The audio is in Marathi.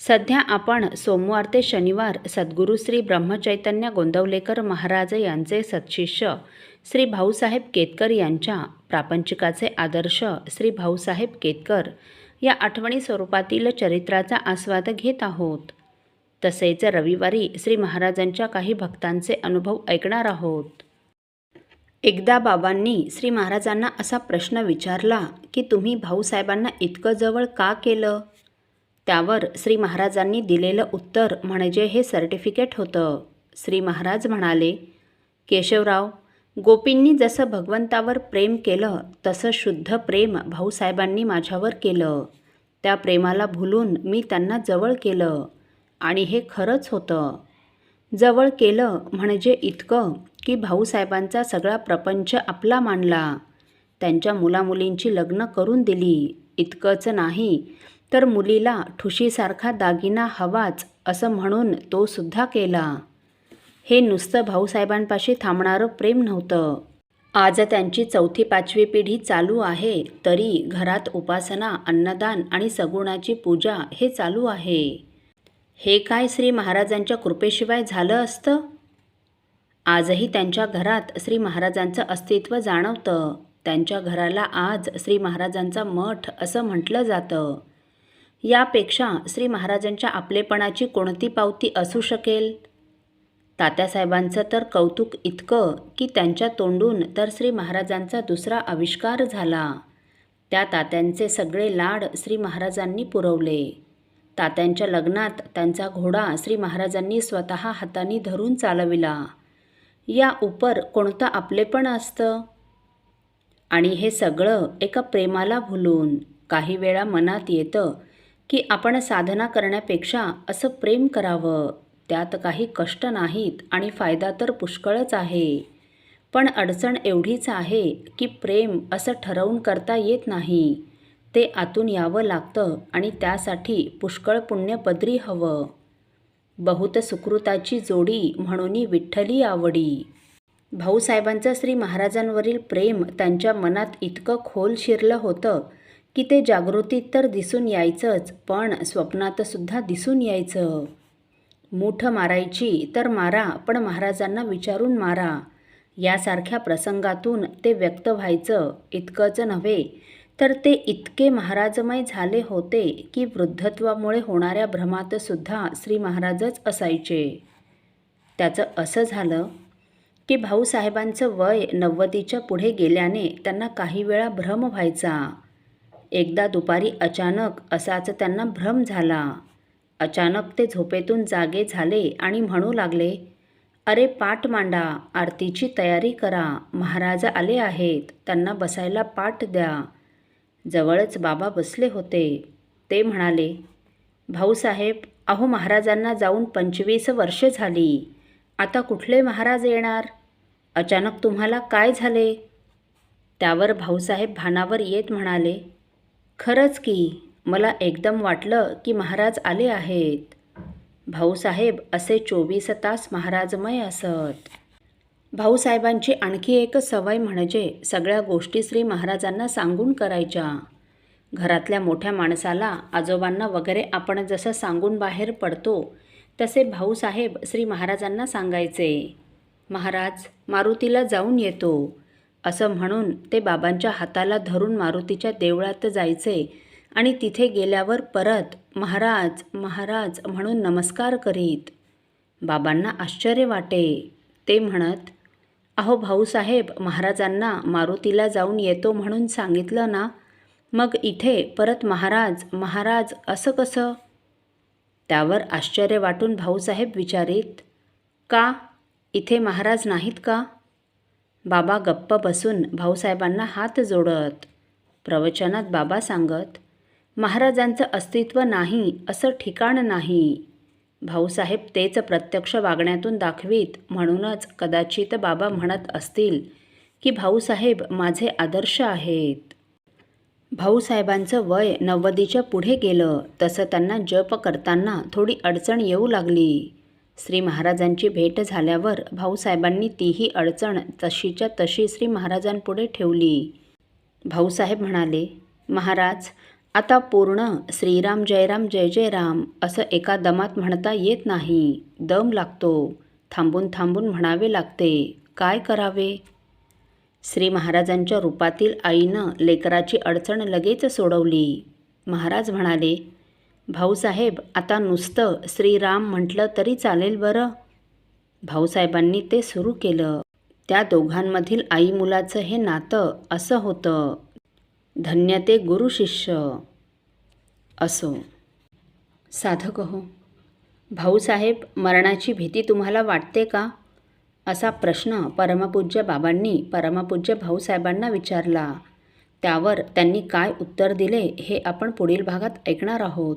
सध्या आपण सोमवार ते शनिवार सद्गुरू श्री ब्रह्मचैतन्य गोंदवलेकर महाराज यांचे सत्शिष्य श्री भाऊसाहेब केतकर यांच्या प्रापंचिकाचे आदर्श श्री भाऊसाहेब केतकर या आठवणी स्वरूपातील चरित्राचा आस्वाद घेत आहोत. तसेच रविवारी श्री महाराजांच्या काही भक्तांचे अनुभव ऐकणार आहोत. एकदा बाबांनी श्री महाराजांना असा प्रश्न विचारला की तुम्ही भाऊसाहेबांना इतकं जवळ का केलं? त्यावर श्री महाराजांनी दिलेलं उत्तर म्हणजे हे सर्टिफिकेट होतं. श्री महाराज म्हणाले केशवराव गोपींनी जसं भगवंतावर प्रेम केलं तसं शुद्ध प्रेम भाऊसाहेबांनी माझ्यावर केलं. त्या प्रेमाला भुलून मी त्यांना जवळ केलं आणि हे खरंच होतं. जवळ केलं म्हणजे इतकं की भाऊसाहेबांचा सगळा प्रपंच आपला मानला त्यांच्या मुलामुलींची लग्न करून दिली. इतकंच नाही तर मुलीला ठुशीसारखा दागिना हवाच असं म्हणून तो सुद्धा केला. हे नुसतं भाऊसाहेबांपाशी थांबणारं प्रेम नव्हतं. आज त्यांची चौथी पाचवी पिढी चालू आहे तरी घरात उपासना अन्नदान आणि सगुणाची पूजा हे चालू आहे. हे काय श्री महाराजांच्या कृपेशिवाय झालं असतं? आजही त्यांच्या घरात श्री महाराजांचं अस्तित्व जाणवतं. त्यांच्या घराला आज श्री महाराजांचा मठ असं म्हटलं जातं. यापेक्षा श्री महाराजांच्या आपलेपणाची कोणती पावती असू शकेल? तात्यासाहेबांचं तर कौतुक इतकं की त्यांच्या तोंडून तर श्री महाराजांचा दुसरा आविष्कार झाला. त्या तात्यांचे सगळे लाड श्री महाराजांनी पुरवले. तात्यांच्या लग्नात त्यांचा घोडा श्री महाराजांनी स्वतः हाताने धरून चालविला. या उपर कोणतं आपलेपण असतं? आणि हे सगळं एका प्रेमाला भुलून काही वेळा मनात येतं की आपण साधना करण्यापेक्षा असं प्रेम करावं. त्यात काही कष्ट नाहीत आणि फायदा तर पुष्कळच आहे. पण अडचण एवढीच आहे की प्रेम असं ठरवून करता येत नाही. ते आतून यावं लागतं आणि त्यासाठी पुष्कळ पुण्य पदरी हवं. बहुत सुकृताची जोडी म्हणून विठ्ठली आवडी. भाऊसाहेबांचं श्री महाराजांवरील प्रेम त्यांच्या मनात इतकं खोल शिरलं होतं की ते जागृतीत तर दिसून यायचंच पण स्वप्नातसुद्धा दिसून यायचं. मूठ मारायची तर मारा पण महाराजांना विचारून मारा. यासारख्या प्रसंगातून ते व्यक्त व्हायचं इतकंच नव्हे तर ते इतके महाराजमय झाले होते की वृद्धत्वामुळे होणाऱ्या भ्रमातसुद्धा श्री महाराजच असायचे. त्याचं असं झालं की भाऊसाहेबांचं वय नव्वदीच्या पुढे गेल्याने त्यांना काही वेळा भ्रम व्हायचा. एकदा दुपारी अचानक असाच त्यांना भ्रम झाला. अचानक ते झोपेतून जागे झाले आणि म्हणू लागले अरे पाठ मांडा आरतीची तयारी करा महाराज आले आहेत त्यांना बसायला पाठ द्या. जवळच बाबा बसले होते. ते म्हणाले भाऊसाहेब अहो महाराजांना जाऊन पंचवीस वर्षे झाली आता कुठले महाराज येणार? अचानक तुम्हाला काय झाले? त्यावर भाऊसाहेब भानावर येत म्हणाले खरंच की मला एकदम वाटलं की महाराज आले आहेत. भाऊसाहेब असे चोवीस तास महाराजमय असत. भाऊसाहेबांची आणखी एक सवय म्हणजे सगळ्या गोष्टी श्री महाराजांना सांगून करायच्या. घरातल्या मोठ्या माणसाला आजोबांना वगैरे आपण जसं सांगून बाहेर पडतो तसे भाऊसाहेब श्री महाराजांना सांगायचे. महाराज मारुतीला जाऊन येतो. असं म्हणून ते बाबांच्या हाताला धरून मारुतीच्या देवळात जायचे आणि तिथे गेल्यावर परत महाराज महाराज म्हणून नमस्कार करीत. बाबांना आश्चर्य वाटे. ते म्हणत अहो भाऊसाहेब महाराजांना मारुतीला जाऊन येतो म्हणून सांगितलं ना. मग इथे परत महाराज महाराज असं कसं? त्यावर आश्चर्य वाटून भाऊसाहेब विचारित का? इथे महाराज नाहीत का? बाबा गप्प बसून भाऊसाहेबांना हात जोडत. प्रवचनात बाबा सांगत महाराजांचं अस्तित्व नाही असं ठिकाण नाही. भाऊसाहेब तेच प्रत्यक्ष वागण्यातून दाखवीत म्हणूनच कदाचित बाबा म्हणत असतील की भाऊसाहेब माझे आदर्श आहेत. भाऊसाहेबांचं वय नव्वदीच्या पुढे गेलं तसं त्यांना जप करताना थोडी अडचण येऊ लागली. श्री महाराजांची भेट झाल्यावर भाऊसाहेबांनी तीही अडचण तशीच्या तशी श्री महाराजांपुढे ठेवली. भाऊसाहेब म्हणाले महाराज आता पूर्ण श्रीराम जयराम जय जय राम असं एका दमात म्हणता येत नाही. दम लागतो. थांबून थांबून म्हणावे लागते. काय करावे? श्री महाराजांच्या रूपातील आईनं लेकराची अडचण लगेच सोडवली. महाराज म्हणाले भाऊसाहेब आता नुसतं श्रीराम म्हटलं तरी चालेल बरं. भाऊसाहेबांनी ते सुरू केलं. त्या दोघांमधील आई मुलाचं हे नातं असं होतं. धन्य ते गुरु शिष्य. असो. साधक हो. भाऊसाहेब मरणाची भीती तुम्हाला वाटते का? असा प्रश्न परमपूज्य बाबांनी परमपूज्य भाऊसाहेबांना विचारला. त्यावर त्यांनी काय उत्तर दिले हे आपण पुढील भागात ऐकणार आहोत.